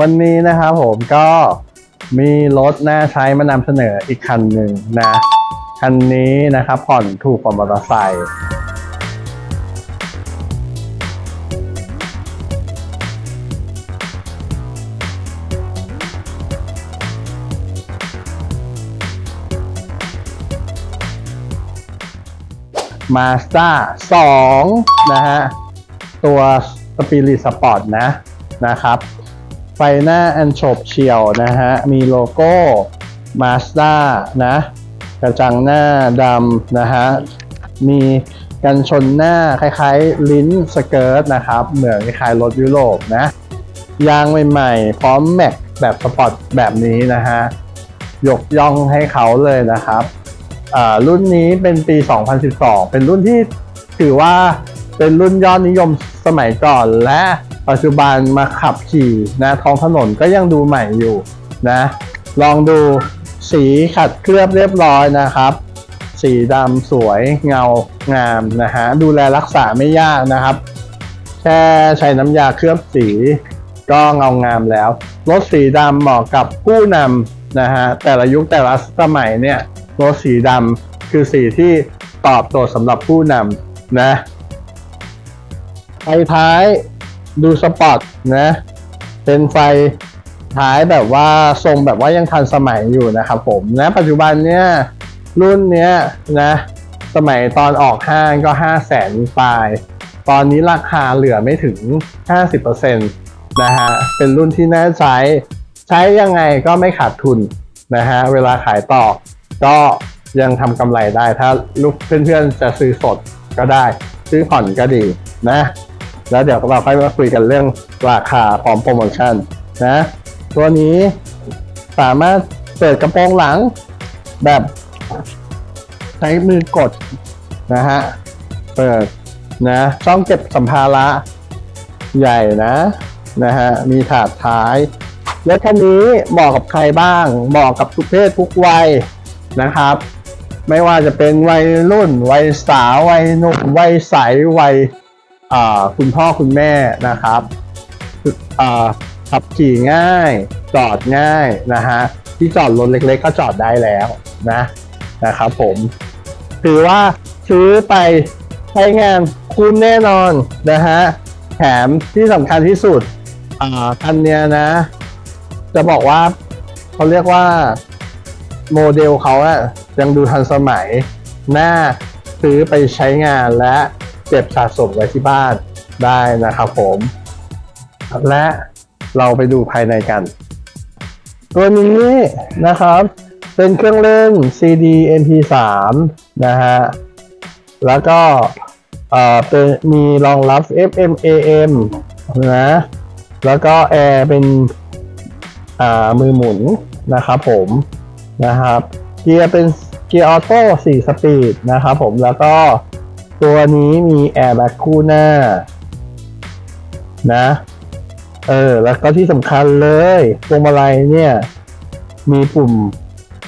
วันนี้นะครับผมก็มีรถน่าใช้มานำเสนออีกคันหนึ่งนะ คันนี้นะครับผ่อนถูกกว่ามอเตอร์ไซค์มาสด้า2นะฮะ ตัวสปิริตสปอร์ตนะนะครับ ไฟหน้าอันโฉบเฉียวนะฮะ มีโลโก้มาสด้านะ กระจังหน้าดำนะฮะ มีกันชนหน้าคล้ายๆ ลิ้นสเกิร์ตนะครับ เหมือนคล้ายรถยุโรปนะ ยางใหม่ๆ พร้อมแม็กแบบสปอร์ตแบบนี้นะฮะ ยกย่องให้เขาเลยนะครับรุ่นนี้เป็นปี 2012 เป็นรุ่นที่ถือว่าเป็นรุ่นยอดนิยมสมัยก่อนและ ปัจจุบันมาขับขี่นะท้องถนนก็ยังดูใหม่อยู่นะ ลองดูสีขัดเคลือบเรียบร้อยนะครับ สีดำสวยเงางามนะฮะดูแลรักษาไม่ยากนะครับ แค่ใช้น้ำยาเคลือบสีก็เงางามแล้วรถสีดำเหมาะกับผู้นำนะฮะแต่ละยุคแต่ละสมัยเนี่ยรถสีดำคือสีที่ตอบโจทย์สำหรับผู้นำนะไฟท้าย ดูสปอร์ตนะ เป็นไฟท้ายแบบว่าทรงแบบว่ายังทันสมัยอยู่นะครับผมนะปัจจุบันเนี่ยรุ่นเนี้ยนะสมัยตอนออกห้างก็ 5 0 0แสนปลาย ตอนนี้ราคาเหลือไม่ถึง 50%นะฮะ เป็นรุ่นที่น่าใช้ ใช้ยังไงก็ไม่ขาดทุนนะฮะ เวลาขายต่อ ก็ยังทำกำไรได้ ถ้าลูกเพื่อนๆจะซื้อสดก็ได้ ซื้อผ่อนก็ดีนะ แล้วเดี๋ยวเราค่อยมาคุยกันเรื่องราคาพร้อมโปรโมชั่นนะตัวนี้สามารถเปิดกระโปรงหลังแบบใช้มือกดนะฮะ เปิดนะช่องเก็บสัมภาระใหญ่นะนะฮะ มีถาดท้ายรถคันนี้เหมาะกับใครบ้าง เหมาะกับทุกเพศทุกวัยนะครับ ไม่ว่าจะเป็นวัยรุ่น วัยสาว วัยหนุ่ม วัยใส วัย คุณพ่อคุณแม่นะครับขับขี่ง่าย จอดง่ายนะฮะที่จอดรถเล็กๆ ก็จอดได้แล้วนะนะครับผมถือว่าซื้อไปใช้งานคุ้มแน่นอนนะฮะแถมที่สำคัญที่สุดคันเนี้ยนะ จะบอกว่าเขาเรียกว่าโมเดลเขาอะยังดูทันสมัย หน่าซื้อไปใช้งานและ เก็บสะสมไว้ที่บ้านได้นะครับผม และเราไปดูภายในกัน ตัวนี้นะครับ เป็นเครื่องเล่น CD MP3 นะฮะ แล้วก็เอ่อเป็นมีรองรับ FM AM นะแล้วก็แอร์เป็นอ่ามือหมุนนะครับผมนะครับ เกียร์เป็นเกียร์ออโต้4สปีดนะครับผมแล้วก็ ตัวนี้มีแอร์แบ็คคู่หน้า นะ เออ แล้วก็ที่สำคัญเลยพวงมาลัยเนี่ย มีปุ่ม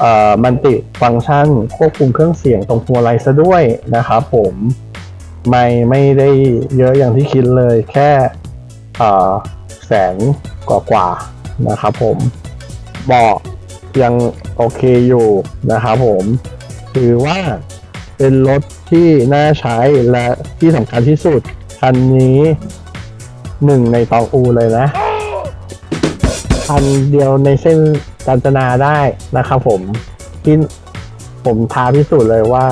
เอ่อมันติฟังก์ชันควบคุมเครื่องเสียงตรงพวงมาลัยซะด้วยนะครับผมไม่ไม่ได้เยอะอย่างที่คิดเลยแค่เอ่อแสนกว่ากว่านะครับผมเบาะยังโอเคอยู่นะครับผม ถือว่า เป็นรถที่น่าใช้และที่สำคัญที่สุด คันนี้หนึ่งในตองอูเลยนะ คันเดียวในเส้นกาญจนาได้นะครับผมที่ผมท้าพิสูจน์เลยว่า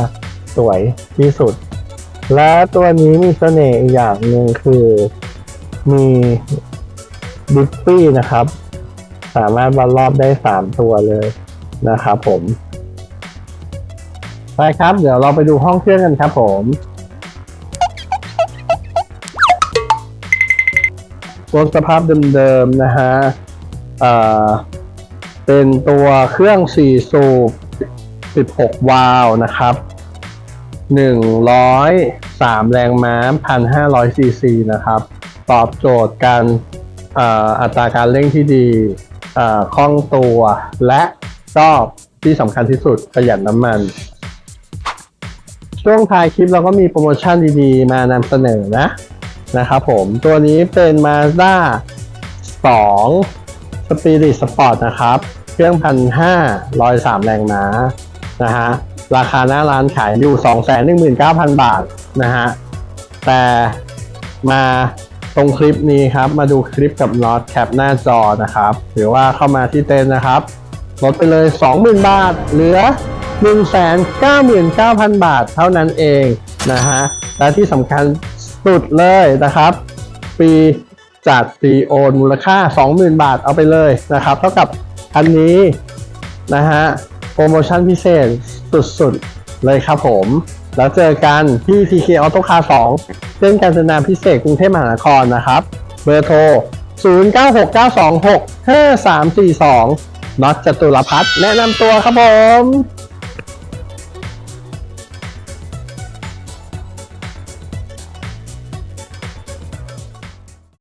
สวยที่สุด และตัวนี้มีเสน่ห์อีกอย่างหนึ่งคือมีดิฟฟี่นะครับ สามารถวัดรอบได้ 3 ตัวเลยนะครับผม ไปครับ เดี๋ยวเราไปดูห้องเครื่องกันครับผม รถสภาพเดิมๆนะฮะเป็นตัวเครื่อง 4 สูบ 16 วาล์วนะครับ 103 แรงม้า 1,500 ซีซีนะครับ ตอบโจทย์การอ,อัตราการเร่งที่ดีคล่องตัว และก็ที่สำคัญที่สุดประหยัดน้ำมัน ช่วงท้ายคลิปเราก็มีโปรโมชั่นดีๆ มานำเสนอนะนะครับผมตัวนี้เป็น Mazda 2ปีริสปอร์ตนะครับ เครื่องพันห้าร้อยสามแรงม้านะฮะราคาหน้าร้านขายอยู่สองแสนหนึ่งหมื่นเก้าพันบาทนะฮะแต่มาตรงคลิปนี้ครับ มาดูคลิปกับน็อตแคปหน้าจอนะครับ หรือว่าเข้ามาที่เต็นนะครับ ลดไปเลย 20,000 บาท เหลือ 199,000 บาทเท่านั้นเองนะฮะ และที่สำคัญสุดเลยนะครับฟรีจัดฟรีโอนมูลค่า 20,000 บาทเอาไปเลยนะครับ เท่ากับอันนี้นะฮะโปรโมชั่นพิเศษสุดๆ เลยครับผม แล้วเจอกันที่ TK Auto Car 2เส้นการจนาพิเศษกรุงเทพมหานครนะครับ เบอร์โทร 0969265342น็อตจตุรพัฒน์แนะนำตัวครับผม